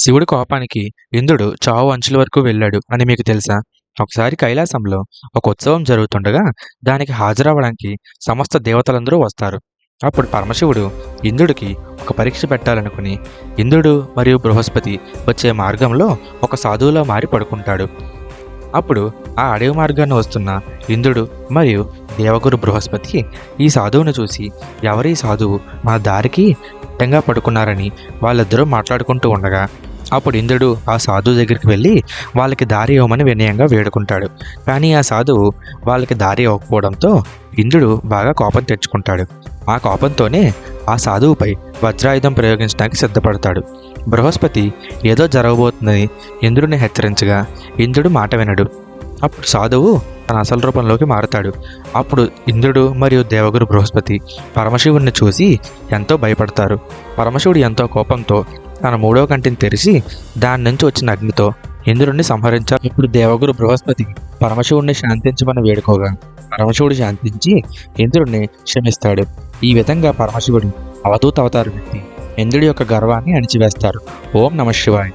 శివుడి కోపానికి ఇంద్రుడు చావు అంచుల వరకు వెళ్ళాడు అని మీకు తెలుసా? ఒకసారి కైలాసంలో ఒక ఉత్సవం జరుగుతుండగా దానికి హాజరవ్వడానికి సమస్త దేవతలందరూ వస్తారు. అప్పుడు పరమశివుడు ఇంద్రుడికి ఒక పరీక్ష పెట్టాలనుకుని ఇంద్రుడు మరియు బృహస్పతి వచ్చే మార్గంలో ఒక సాధువులో మారి పడుకుంటాడు. అప్పుడు ఆ అడవి మార్గాన్ని వస్తున్న ఇంద్రుడు మరియు దేవగురు బృహస్పతి ఈ సాధువును చూసి ఎవరి సాధువు మా దారికి అడ్డంగా పడుకున్నారని వాళ్ళిద్దరూ మాట్లాడుకుంటూ ఉండగా అప్పుడు ఇంద్రుడు ఆ సాధువు దగ్గరికి వెళ్ళి వాళ్ళకి దారి ఇవ్వమని వినయంగా వేడుకుంటాడు. కానీ ఆ సాధువు వాళ్ళకి దారి ఇవ్వకపోవడంతో ఇంద్రుడు బాగా కోపం తెచ్చుకుంటాడు. ఆ కోపంతోనే ఆ సాధువుపై వజ్రాయుధం ప్రయోగించడానికి సిద్ధపడతాడు. బృహస్పతి ఏదో జరగబోతుందని ఇంద్రుడిని హెచ్చరించగా ఇంద్రుడు మాట వినడు. అప్పుడు సాధువు తన అసలు రూపంలోకి మారతాడు. అప్పుడు ఇంద్రుడు మరియు దేవగురు బృహస్పతి పరమశివుణ్ణి చూసి ఎంతో భయపడతారు. పరమశివుడు ఎంతో కోపంతో తన మూడో కంటిని తెరిచి దాని నుంచి వచ్చిన అగ్నితో ఇంద్రుణ్ణి సంహరించారు ఇప్పుడు దేవగురు బృహస్పతి పరమశివుడిని శాంతించమని వేడుకోగా పరమశివుడు శాంతించి ఇంద్రుణ్ణి క్షమిస్తాడు. ఈ విధంగా పరమశివుడు అవధూత అవతారు వ్యక్తి ఇంద్రుడి యొక్క గర్వాన్ని అణిచివేస్తారు. ఓం నమ శివాయ్.